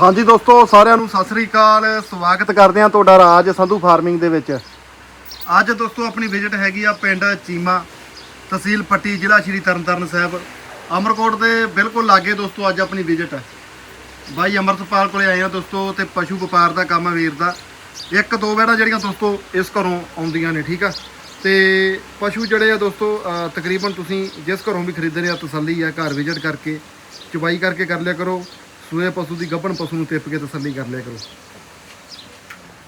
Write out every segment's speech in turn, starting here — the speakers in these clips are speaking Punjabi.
ਹਾਂਜੀ ਦੋਸਤੋ, ਸਾਰਿਆਂ ਨੂੰ ਸਤਿ ਸ੍ਰੀ ਅਕਾਲ। ਸਵਾਗਤ ਕਰਦੇ ਹਾਂ ਤੁਹਾਡਾ ਰਾਜ ਸੰਧੂ ਫਾਰਮਿੰਗ ਦੇ ਵਿੱਚ। ਅੱਜ ਦੋਸਤੋ, ਆਪਣੀ ਵਿਜ਼ਿਟ ਹੈਗੀ ਆ ਪਿੰਡ ਚੀਮਾ ਤਹਿਸੀਲ ਪੱਟੀ, ਜ਼ਿਲ੍ਹਾ ਸ਼੍ਰੀ ਤਰਨਤਾਰਨ ਸਾਹਿਬ। ਅਮਰਕੋਟ ਦੇ ਬਿਲਕੁਲ ਲਾਗੇ ਦੋਸਤੋ, ਅੱਜ ਆਪਣੀ ਵਿਜ਼ਿਟ ਹੈ। ਬਾਈ ਅਮਰਤਪਾਲ ਕੋਲੇ ਆਏ ਆ ਦੋਸਤੋ, ਤੇ ਪਸ਼ੂ ਵਪਾਰ ਦਾ ਕੰਮ ਹੈ ਵੀਰ ਦਾ। ਇੱਕ ਦੋ ਬੈੜਾਂ ਜਿਹੜੀਆਂ ਦੋਸਤੋ, ਇਸ ਘਰੋਂ ਆਉਂਦੀਆਂ ਨੇ, ਠੀਕ ਆ? ਤੇ ਪਸ਼ੂ ਜਿਹੜੇ ਆ ਦੋਸਤੋ ਤਕਰੀਬਨ ਤੁਸੀਂ ਜਿਸ ਘਰੋਂ ਵੀ ਖਰੀਦਣੇ ਆ, ਤਸੱਲੀ ਆ, ਘਰ ਵਿਜ਼ਿਟ ਕਰਕੇ, ਚੁਬਾਈ ਕਰਕੇ ਕਰ ਲਿਆ ਕਰੋ। ਸੂਏ ਪਸ਼ੂ ਦੀ ਗੱਭਣ ਪਸ਼ੂ ਨੂੰ ਟਿੱਪ ਕੇ ਤਸੱਲੀ ਕਰ ਲਿਆ ਕਰੋ।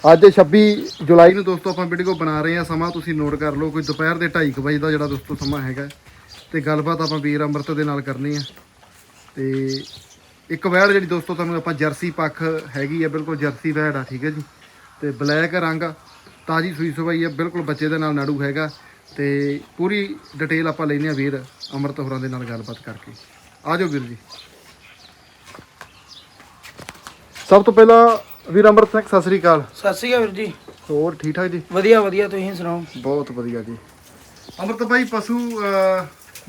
ਅੱਜ 26 ਜੁਲਾਈ ਨੂੰ ਦੋਸਤੋ ਆਪਾਂ ਵੀਡੀਓ ਬਣਾ ਰਹੇ ਆ ਸਮਾਂ ਤੁਸੀਂ ਨੋਟ ਕਰ ਲਓ ਕੋਈ ਦੁਪਹਿਰ ਦੇ 2:30 ਵਜੇ ਦਾ ਜਿਹੜਾ ਦੋਸਤੋ ਸਮਾਂ ਹੈਗਾ। ਤੇ ਗੱਲਬਾਤ ਆਪਾਂ ਵੀਰ ਅੰਮ੍ਰਿਤ ਦੇ ਨਾਲ ਕਰਨੀ ਆ। ਤੇ ਇੱਕ ਵੈੜ ਜਿਹੜੀ ਦੋਸਤੋ ਤੁਹਾਨੂੰ ਆਪਾਂ ਜਰਸੀ ਪੱਖ ਹੈਗੀ ਆ ਬਿਲਕੁਲ ਜਰਸੀ ਵੈੜ ਆ ਠੀਕ ਹੈ ਜੀ। ਤੇ ਬਲੈਕ ਰੰਗ ਤਾਜੀ ਸੂਈ ਸਵਾਈ ਆ ਬਿਲਕੁਲ ਬੱਚੇ ਦੇ ਨਾਲ ਨਾੜੂ ਹੈਗਾ। ਤੇ ਪੂਰੀ ਡਿਟੇਲ ਆਪਾਂ ਲੈਨੇ ਆ ਵੀਰ ਅੰਮ੍ਰਿਤ ਹੋਰਾਂ ਦੇ ਨਾਲ ਗੱਲਬਾਤ ਕਰਕੇ। ਆ ਜਾਓ ਵੀਰ ਜੀ। ਸਭ ਤੋਂ ਪਹਿਲਾਂ ਵੀਰ ਅੰਮ੍ਰਿਤ ਸਿੰਘ ਸਤਿ ਸ੍ਰੀ ਅਕਾਲ। ਸਤਿ ਸ਼੍ਰੀ ਅਕਾਲ ਵੀਰ ਜੀ। ਹੋਰ ਠੀਕ ਠਾਕ ਜੀ? ਵਧੀਆ ਵਧੀਆ ਤੁਸੀਂ ਸੁਣਾਓ? ਬਹੁਤ ਵਧੀਆ ਜੀ। ਅੰਮ੍ਰਿਤ ਭਾਈ ਪਸ਼ੂ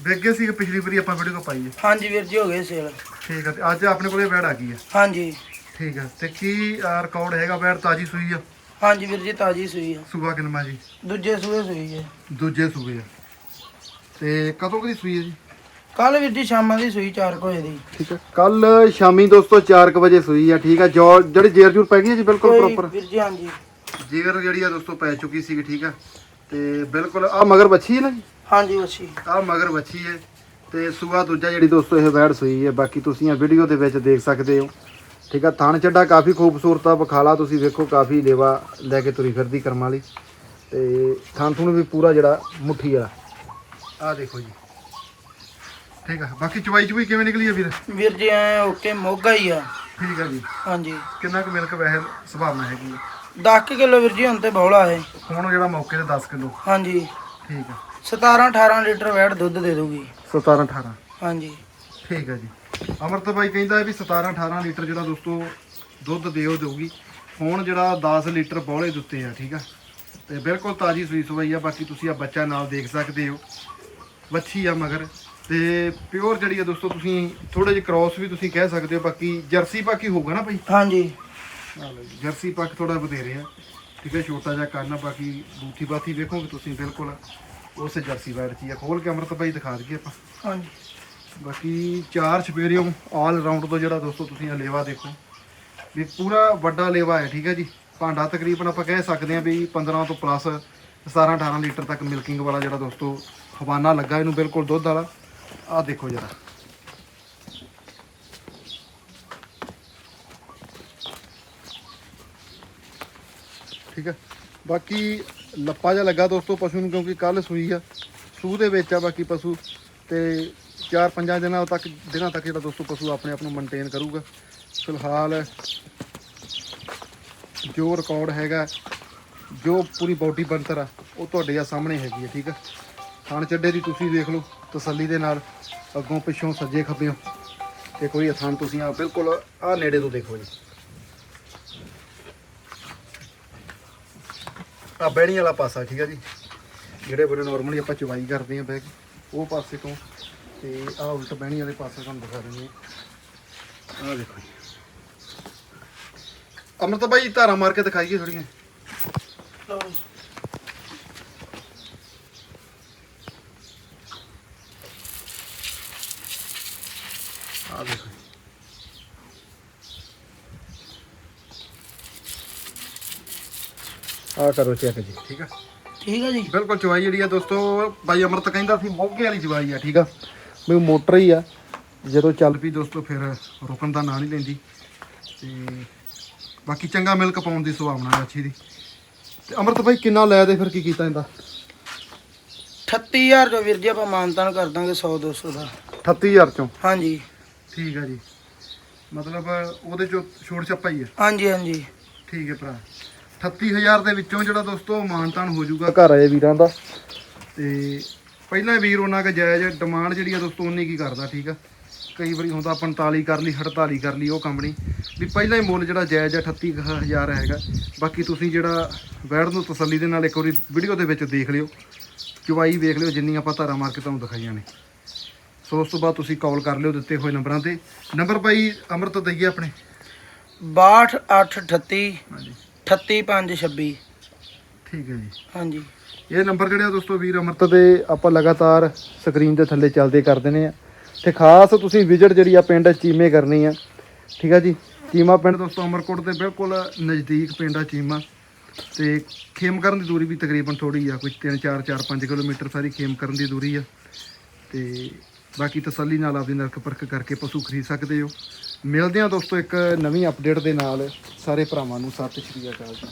ਗਏ ਸੀ ਪਿਛਲੀ ਵਾਰੀ ਆਪਾਂ ਵੀਡੀਓ ਪਾਈ ਹੈ ਹਾਂਜੀ ਵੀਰ ਜੀ ਹੋ ਗਏ ਸੇਲ। ਠੀਕ ਹੈ ਤੇ ਅੱਜ ਆਪਣੇ ਕੋਲੇ ਵੈੜ ਆ ਗਈ ਹੈ ਹਾਂਜੀ। ਠੀਕ ਹੈ ਤੇ ਕੀ ਰਿਕਾਰਡ ਹੈਗਾ ਵੈੜ ਤਾਜੀ ਸੂਈ ਆ? ਹਾਂਜੀ ਵੀਰ ਜੀ ਤਾਜੀ ਸੂਈ ਆ। ਸੂਬਾ ਕਿੰਨਾ ਜੀ? ਦੂਜੇ ਸੂਏ ਸੂਈ ਹੈ ਦੂਜੇ ਸੂਬੇ ਆ। ਤੇ ਕਦੋਂ ਕਦੀ ਸੂਈ ਹੈ ਜੀ? ਕੱਲ ਵੀਰ ਜੀ ਸ਼ਾਮਾਂ ਦੀ ਸੂਈ 4 ਵਜੇ ਦੀ। ਠੀਕ ਹੈ। ਕੱਲ ਸ਼ਾਮੀ ਦੋਸਤੋ 4 ਵਜੇ ਸੂਈ ਆ ਠੀਕ ਆ? ਜੋ ਜਿਹੜੀ ਜੇਰ ਜੂਰ ਪੈ ਗਈ ਹੈ ਜੀ ਬਿਲਕੁਲ ਕੋਈ ਪ੍ਰੋਪਰ ਵੀਰ ਜੀ ਹਾਂਜੀ। ਜੇਰ ਜਿਹੜੀ ਆ ਦੋਸਤੋ ਪੈ ਚੁੱਕੀ ਸੀ ਠੀਕ ਆ? ਤੇ ਬਿਲਕੁਲ ਆ ਮਗਰ ਬੱਚੀ ਹੈ ਨਾ ਜੀ? ਹਾਂਜੀ ਵੱਛੀ। ਆ ਮਗਰ ਬੱਚੀ ਹੈ। ਤੇ ਸੂਆ ਦੂਜਾ ਜਿਹੜੀ ਦੋਸਤੋ ਇਹ ਵੈੜ ਸੂਈ ਹੈ। ਬਾਕੀ ਤੁਸੀਂ ਆ ਵੀਡੀਓ ਦੇ ਵਿੱਚ ਦੇਖ ਸਕਦੇ ਹੋ। ਠੀਕ ਆ ਥਣ ਚੱਡਾ ਕਾਫੀ ਖੂਬਸੂਰਤ ਆ ਬਖਾਲਾ ਤੁਸੀਂ ਵੇਖੋ ਕਾਫੀ ਲੇਵਾ ਲੈ ਕੇ ਤੁਰੀ ਫਿਰਦੀ ਕਰਮ ਵਾਲੀ। ਤੇ ਥਣ ਥੁਣ ਵੀ ਪੂਰਾ ਜਿਹੜਾ ਮੁੱਠੀ ਆ ਆ ਦੇਖੋ ਜੀ। ਠੀਕ ਆ। ਬਾਕੀ ਚਵਾਈ ਚੁਈ ਕਿਵੇਂ ਨਿਕਲੀ ਆ ਵੀਰ? ਵੀਰ ਜੀ ਐ ਓਕੇ ਮੋਗਾ ਹੀ ਆ। ਠੀਕ ਆ ਜੀ। ਹਾਂਜੀ। ਕਿੰਨਾ ਕੁ ਮਿਲਕ ਵੈਸੇ ਸੰਭਾਵਨਾ ਹੈਗੀ ਆ? 10 ਕਿਲੋ ਵੀਰ ਜੀ ਹੁਣ ਤੇ ਬੌਲਾ ਹੈ ਹੁਣ ਜਿਹੜਾ ਮੌਕੇ ਤੇ 10 ਕਿਲੋ। ਹਾਂਜੀ। ਠੀਕ ਆ। 17 18 ਲੀਟਰ ਵੈਟ ਦੁੱਧ ਦੇ ਦੂਗੀ 17 18 ਹਾਂਜੀ। ਠੀਕ ਹੈ ਜੀ। ਅਮਰਤ ਭਾਈ ਕਹਿੰਦਾ ਹੈ ਵੀ 17 18 ਲੀਟਰ ਜਿਹੜਾ ਦੋਸਤੋ ਦੁੱਧ ਦਿਓ ਦੇਊਗੀ। ਹੁਣ ਜਿਹੜਾ 10 ਲੀਟਰ ਬੌਲੇ ਦਿੱਤੇ ਆ ਠੀਕ ਆ। ਤੇ ਬਿਲਕੁਲ ਤਾਜੀ ਸੂਈ ਸਵਾਈ ਆ। ਬਾਕੀ ਤੁਸੀਂ ਆ ਬੱਚਾ ਨਾਲ ਦੇਖ ਸਕਦੇ ਹੋ। ਵੱਛੀ ਆ ਮਗਰ। ਤੇ ਪਿਓਰ ਜਿਹੜੀ ਆ ਦੋਸਤੋ ਤੁਸੀਂ ਥੋੜੇ ਜਿਹਾ ਕ੍ਰਾਸ ਵੀ ਤੁਸੀਂ ਕਹਿ ਸਕਦੇ ਹੋ ਬਾਕੀ ਜਰਸੀ ਪਾਕੀ ਹੋਊਗਾ ਨਾ ਭਾਈ? ਹਾਂਜੀ। ਆ ਲਓ ਜੀ, ਜਰਸੀ ਪੱਕ ਥੋੜਾ ਵਧੇਰੇ ਆ। ਠੀਕ ਹੈ ਛੋਟਾ ਜਿਹਾ ਆ ਬਾਕੀ ਬੂਥੀ ਬਾਥੀ ਵੇਖੋਗੇ ਤੁਸੀਂ ਬਿਲਕੁਲ। ਉਸ ਜਰਸੀ ਵੈਰ ਚ ਹੀ ਆ। ਖੋਲ ਕੇ ਅਮਰਤ ਭਾਈ ਦਿਖਾ ਦਈਏ ਆਪਾਂ। ਹਾਂਜੀ। ਬਾਕੀ ਚਾਰ ਛਪੇਰਿਓ ਆਲ ਰਾਉਂਡ ਤੋਂ ਜਿਹੜਾ ਦੋਸਤੋ ਤੁਸੀਂ ਇਹ ਲੇਵਾ ਦੇਖੋ। ਵੀ ਪੂਰਾ ਵੱਡਾ ਲੇਵਾ ਹੈ ਠੀਕ ਹੈ ਜੀ। ਭਾਂਡਾ ਤਕਰੀਬਨ ਆਪਾਂ ਕਹਿ ਸਕਦੇ ਹਾਂ ਵੀ 15 ਤੋਂ ਪਲੱਸ 17 18 ਲੀਟਰ ਤੱਕ ਮਿਲਕਿੰਗ ਵਾਲਾ ਜਿਹੜਾ ਦੋਸਤੋ ਹਵਾਨਾ ਲੱਗਾ ਇਹਨੂੰ ਬਿਲਕੁਲ ਦੁੱਧ ਵਾਲਾ। ਆਹ ਦੇਖੋ ਜਰਾ। ਠੀਕ ਹੈ? ਬਾਕੀ ਲੱਪਾ ਜਿਹਾ ਲੱਗਾ ਦੋਸਤੋ ਪਸ਼ੂ ਨੂੰ ਕਿਉਂਕਿ ਕੱਲ ਸੂਈ ਆ। ਸੂਹ ਦੇ ਵਿੱਚ ਆ ਬਾਕੀ ਪਸ਼ੂ। ਤੇ 4-5 ਦਿਨਾਂ ਤੱਕ ਦਿਨਾਂ ਤੱਕ ਜਿਹੜਾ ਦੋਸਤੋ ਪਸ਼ੂ ਆਪਣੇ ਆਪ ਨੂੰ ਮੇਨਟੇਨ ਕਰੂਗਾ। ਫਿਲਹਾਲ ਜੋ ਰਿਕਾਰਡ ਹੈਗਾ, ਜੋ ਪੂਰੀ ਬਾਡੀ ਬਣਤਰ ਆ, ਉਹ ਤੁਹਾਡੇ ਆ ਸਾਹਮਣੇ ਹੈਗੀ ਹੈ ਠੀਕ ਹੈ ਥਣ ਚੱਡੇ ਦੀ ਤੁਸੀਂ ਦੇਖ ਲਓ। ਤਸੱਲੀ ਦੇ ਨਾਲ ਅੱਗੋਂ ਪਿੱਛੋਂ ਸੱਜੇ ਖੱਬੇ ਤੇ ਕੋਈ ਥਣ ਤੁਸੀਂ ਆ ਬਿਲਕੁਲ ਆ ਨੇੜੇ ਤੋਂ ਦੇਖੋ ਜੀ। ਆ ਬਹਿਣੀ ਵਾਲਾ ਪਾਸਾ, ਠੀਕ ਆ ਜੀ। ਜਿਹੜੇ ਬੜੇ ਨਾਰਮਲੀ ਆਪਾਂ ਚਵਾਈ ਕਰਦੇ ਆ ਬਹਿ ਕੇ, ਉਹ ਪਾਸੇ ਤੋਂ ਤੇ ਆ ਉਲਟ ਬਹਿਣੀ ਵਾਲੇ ਪਾਸੇ ਤੁਹਾਨੂੰ ਦਿਖਾ ਦਿੰਦੇ ਆ। ਆਹ ਦੇਖੋ ਜੀ। ਅਮਰਤ ਭਾਈ ਧਾਰਾ ਮਾਰ ਕੇ ਦਿਖਾਈਏ ਥੋੜੀਆਂ ਆ ਦੇਖੋ ਆ ਕਰੋ ਚੈੱਕ ਜੀ ਠੀਕ ਆ? ਠੀਕ ਹੈ ਜੀ। ਬਿਲਕੁਲ ਚਵਾਈ ਜਿਹੜੀ ਆ ਦੋਸਤੋ ਬਾਈ ਅਮਰਤ ਕਹਿੰਦਾ ਸੀ ਮੋਗੇ ਵਾਲੀ ਚਵਾਈ ਆ ਠੀਕ ਆ? ਵੀ ਮੋਟਰ ਹੀ ਆ। ਜਦੋਂ ਚੱਲ ਪਈ ਦੋਸਤੋ ਫਿਰ ਰੁਕਣ ਦਾ ਨਾਂ ਨਹੀਂ ਲੈਂਦੀ। ਤੇ ਬਾਕੀ ਚੰਗਾ ਮਿਲਕ ਪਾਉਣ ਦੀ ਸੁਭਾਵਨਾ ਅੱਛੀ ਦੀ। ਤੇ ਅਮਰਤ ਭਾਈ ਕਿੰਨਾ ਲੈ ਦੇ ਫਿਰ ਕੀ ਕੀਤਾ ਇਹਦਾ? 38000 ਜੋ ਵੀਰ ਜੀ ਆਪਾਂ ਮਾਨਤਾਨ ਕਰ ਦਾਂਗੇ 100 200 ਦਾ। 38000 ਚੋਂ? ਹਾਂਜੀ। ਠੀਕ ਆ ਜੀ। ਮਤਲਬ ਉਹਦੇ ਚੋਂ ਛੋੜ ਛੱਪਾ ਹੀ ਆ। ਹਾਂਜੀ ਹਾਂਜੀ। ਠੀਕ ਹੈ ਭਰਾ। 38000 ਦੇ ਵਿੱਚੋਂ ਜਿਹੜਾ ਦੋਸਤੋ ਮਾਨਤਾਨ ਹੋ ਜਾਊਗਾ। ਘਰ ਆਏ ਵੀਰਾਂ ਦਾ। ਤੇ ਪਹਿਲਾਂ ਵੀਰ ਉਹਨਾਂ ਕੇ ਜਾਇਜ਼ ਡਿਮਾਂਡ ਜਿਹੜੀ ਆ ਦੋਸਤੋ ਉਨੀ ਕੀ ਕਰਦਾ ਠੀਕ ਆ? ਕਈ ਵਾਰੀ ਹੁੰਦਾ 45 ਕਰ ਲਈ 48 ਕਰ ਲਈ ਉਹ ਕੰਪਨੀ ਵੀ ਪਹਿਲਾਂ ਹੀ ਮੁੱਲ ਜਿਹੜਾ ਜਾਇਜ਼ ਆ 38000 ਹੈਗਾ। ਬਾਕੀ ਤੁਸੀਂ ਜਿਹੜਾ ਬੈਠ ਨੂੰ ਤਸੱਲੀ ਦੇ ਨਾਲ ਇੱਕ ਵਾਰੀ ਵੀਡੀਓ ਦੇ ਵਿੱਚ ਦੇਖ ਲਿਓ। ਚੁਵਾਈ ਵੇਖ ਲਿਓ ਜਿੰਨੀ ਆਪਾਂ ਧਾਰਾ ਮਾਰ ਕੇ ਤੁਹਾਨੂੰ ਦਿਖਾਈਆਂ ਨੇ। ਸੋ ਉਸ ਤੋਂ ਬਾਅਦ ਤੁਸੀਂ ਕਾਲ ਕਰ ਲਿਓ ਦਿੱਤੇ ਹੋਏ ਨੰਬਰਾਂ ਤੇ। ਨੰਬਰ ਭਾਈ ਅਮਰਤ ਦਈਏ ਆਪਣੇ। 62838 ਹਾਂਜੀ। 38526 ਠੀਕ ਹੈ ਜੀ। ਹਾਂਜੀ। ਇਹ ਨੰਬਰ ਜਿਹੜੇ ਆ ਦੋਸਤੋ ਵੀਰ ਅਮਰਤ ਦੇ ਆਪਾਂ ਲਗਾਤਾਰ ਸਕਰੀਨ ਦੇ ਥੱਲੇ ਚੱਲਦੇ ਕਰ ਦਿੰਦੇ ਆ। ਤੇ ਖਾਸ ਤੁਸੀਂ ਵਿਜ਼ਿਟ ਜਿਹੜੀ ਆ ਪਿੰਡ ਚੀਮੇ ਕਰਨੀ ਆ। ਠੀਕ ਆ ਜੀ? ਚੀਮਾ ਪਿੰਡ ਦੋਸਤੋ ਅਮਰਕੋਟ ਦੇ ਬਿਲਕੁਲ ਨਜ਼ਦੀਕ ਪਿੰਡ ਆ ਚੀਮਾ। ਤੇ ਖੇਮਕਰਨ ਦੀ ਦੂਰੀ ਵੀ ਤਕਰੀਬਨ ਥੋੜੀ ਆ ਕੋਈ 3 4 4 5 ਕਿਲੋਮੀਟਰ ਸਾਰੀ ਖੇਮਕਰਨ ਦੀ ਦੂਰੀ ਆ। ਤੇ ਬਾਕੀ ਤਸੱਲੀ ਨਾਲ ਆਪਦੀ ਨਰਕ ਪਰਖ ਕਰਕੇ ਪਸ਼ੂ ਖਰੀਦ ਸਕਦੇ ਹੋ। ਮਿਲਦੇ ਹਾਂ ਦੋਸਤੋ ਇੱਕ ਨਵੀਂ ਅਪਡੇਟ ਦੇ ਨਾਲ। ਸਾਰੇ ਭਰਾਵਾਂ ਨੂੰ ਸਤਿ ਸ਼੍ਰੀ ਅਕਾਲ ਜੀ।